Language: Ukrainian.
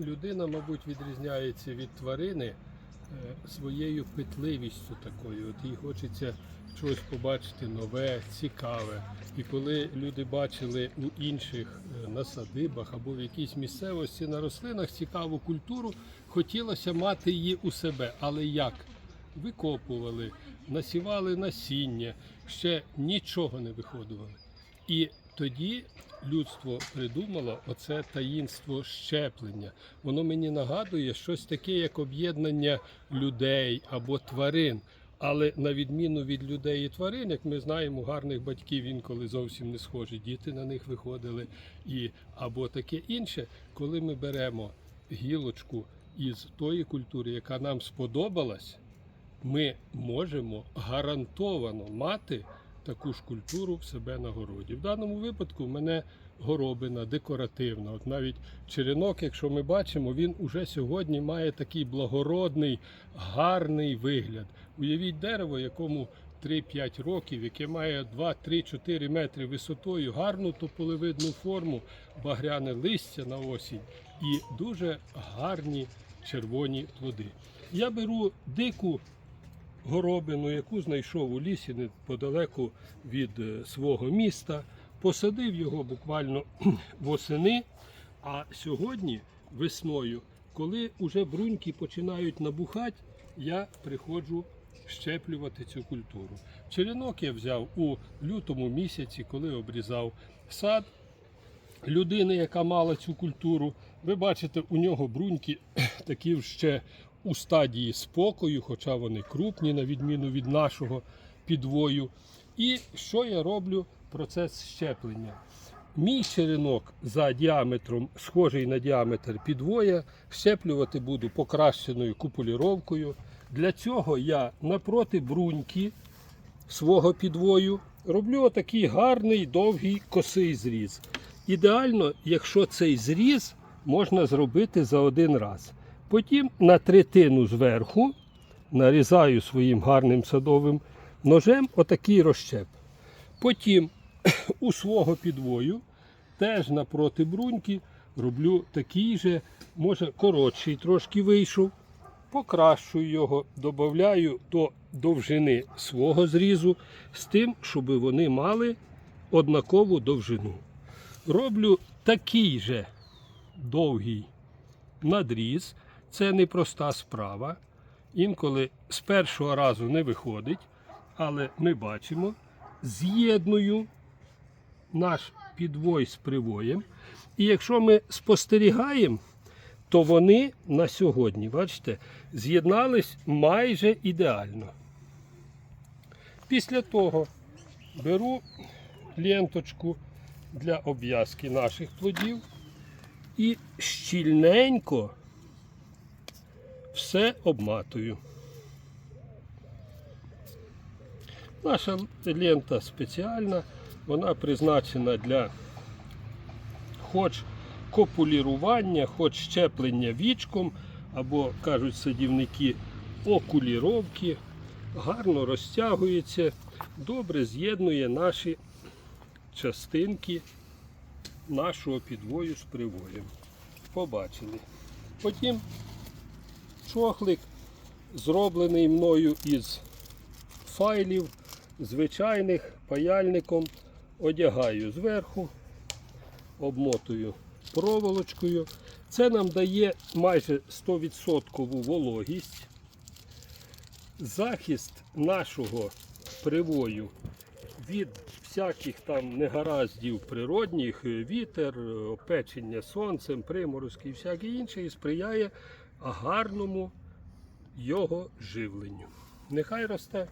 людина, мабуть, відрізняється від тварини е, своєю питливістю такою. От їй хочеться щось побачити нове, цікаве. І коли люди бачили у інших е, на садибах або в якійсь місцевості на рослинах цікаву культуру, хотілося мати її у себе. Але як? Викопували, насівали насіння, ще нічого не виходували. І тоді людство придумало оце таїнство щеплення. Воно мені нагадує щось таке, як об'єднання людей або тварин. Але на відміну від людей і тварин, як ми знаємо, гарних батьків інколи зовсім не схожі. Діти на них виходили, і або таке інше, коли ми беремо гілочку із тої культури, яка нам сподобалась, ми можемо гарантовано мати таку ж культуру в себе на городі. В даному випадку в мене горобина декоративна. От навіть черенок, якщо ми бачимо, він уже сьогодні має такий благородний, гарний вигляд. Уявіть дерево, якому 3-5 років, яке має 2-3-4 метри висотою, гарну тополевидну форму, багряне листя на осінь і дуже гарні червоні плоди. Я беру дику горобину, яку знайшов у лісі неподалеку від е, свого міста, посадив його буквально восени. А сьогодні весною, коли вже бруньки починають набухати, я приходжу щеплювати цю культуру. Черенок я взяв у лютому місяці, коли обрізав сад людини, яка мала цю культуру. Ви бачите, у нього бруньки такі ще у стадії спокою, хоча вони крупні, на відміну від нашого підвою. І що я роблю? Процес щеплення. Мій черенок за діаметром, схожий на діаметр підвоя, щеплювати буду покращеною купуліровкою. Для цього я напроти бруньки свого підвою роблю отакий гарний довгий косий зріз. Ідеально, якщо цей зріз можна зробити за один раз. Потім на третину зверху нарізаю своїм гарним садовим ножем отакий розщеп. Потім у свого підвою теж напроти бруньки роблю такий же, може коротший трошки вийшов. Покращую його, додаю до довжини свого зрізу з тим, щоб вони мали однакову довжину. Роблю такий же довгий надріз. Це непроста справа. Інколи з першого разу не виходить, але ми бачимо, з'єдную наш підвой з привоєм. І якщо ми спостерігаємо, то вони на сьогодні, бачите, з'єднались майже ідеально. Після того беру ленточку для обв'язки наших плодів і щільненько все обматую. Наша лента спеціальна, вона призначена для хоч копулірування, хоч щеплення вічком, або, кажуть садівники, окуліровки. Гарно розтягується, добре з'єднує наші частинки нашого підвою з привоєм. Побачили. Потім чохлик зроблений мною із файлів, звичайних паяльником. Одягаю зверху, обмотую проволочкою. Це нам дає майже 100% вологість. Захист нашого привою від всяких там негараздів природних, вітер, опечення сонцем, приморозки і всяке інше, і сприяє гарному його живленню. Нехай росте.